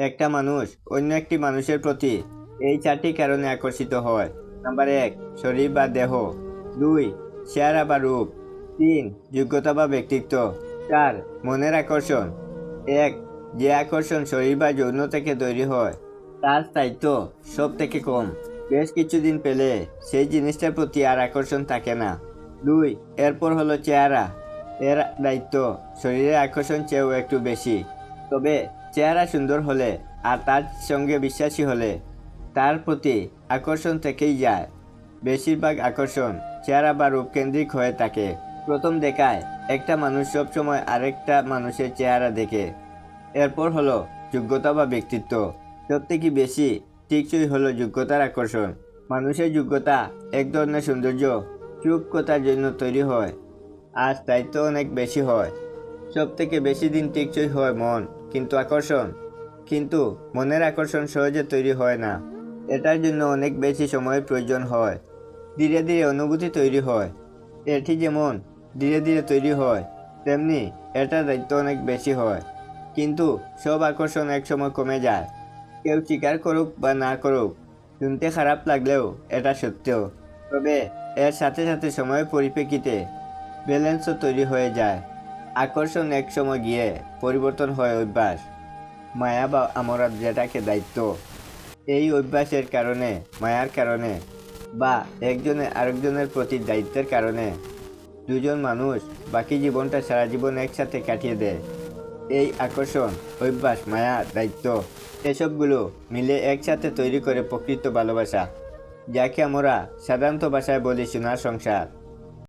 একটা মানুষ অন্য একটি মানুষের প্রতি এই চারটি কারণে আকর্ষিত হয়। নাম্বার এক, শরীর বা দেহ। দুই, চেহারা বা রূপ। তিন, যোগ্যতা বা ব্যক্তিত্ব। চার, মনের আকর্ষণ। এক, যে আকর্ষণ শরীর বা যৌন থেকে তৈরি হয়, তার স্থায়িত্ব সব থেকে কম। বেশ কিছুদিন পেলে সেই জিনিসটার প্রতি আর আকর্ষণ থাকে না। দুই, এরপর হলো চেহারা। এর দায়িত্ব শরীরের আকর্ষণ চেয়েও একটু বেশি। তবে চেহারা সুন্দর হলে আর তার সঙ্গে বিশ্বাসী হলে তার প্রতি আকর্ষণ থেকেই যায়। বেশিরভাগ আকর্ষণ চেহারা বা রূপকেন্দ্রিক হয়ে থাকে। প্রথম দেখায় একটা মানুষ সবসময় আরেকটা মানুষের চেহারা দেখে। এরপর হলো যোগ্যতা বা ব্যক্তিত্ব। সব থেকে বেশি টিকসই হলো যোগ্যতার আকর্ষণ। মানুষের যোগ্যতা এক ধরনের সৌন্দর্য চুপকতার জন্য তৈরি হয়। আর স্থায়িত্ব অনেক বেশি হয়। সব থেকে বেশি দিন টিকসই হয় মন। কিন্তু আকর্ষণ। কিন্তু মনের আকর্ষণ সহজে তৈরি হয় না। এটার জন্য অনেক বেশি সময়ের প্রয়োজন হয়। ধীরে ধীরে অনুভূতি তৈরি হয়। এটি যেমন ধীরে ধীরে তৈরি হয়, তেমনি এটার দায়িত্ব অনেক বেশি হয়। কিন্তু সব আকর্ষণ একসময় কমে যায়। কেউ স্বীকার করুক বা না করুক, শুনতে খারাপ লাগলেও এটা সত্য। তবে এর সাথে সাথে সময়ের পরিপ্রেক্ষিতে ব্যালেন্সও তৈরি হয়ে যায়। আকর্ষণ এক সময় গিয়ে পরিবর্তন হয় অভ্যাস। মায়া বা আমরা যেটাকে দায়িত্ব। এই অভ্যাসের কারণে, মায়ার কারণে বা একজনের আরেকজনের প্রতি দায়িত্বের কারণে দুজন মানুষ বাকি জীবনটা সারা জীবন একসাথে কাটিয়ে দেয়। এই আকর্ষণ, অভ্যাস, মায়া, দায়িত্ব এসবগুলো মিলে একসাথে তৈরি করে প্রকৃত ভালোবাসা, যাকে আমরা সাধারণত ভাষায় বলি সোনার সংসার।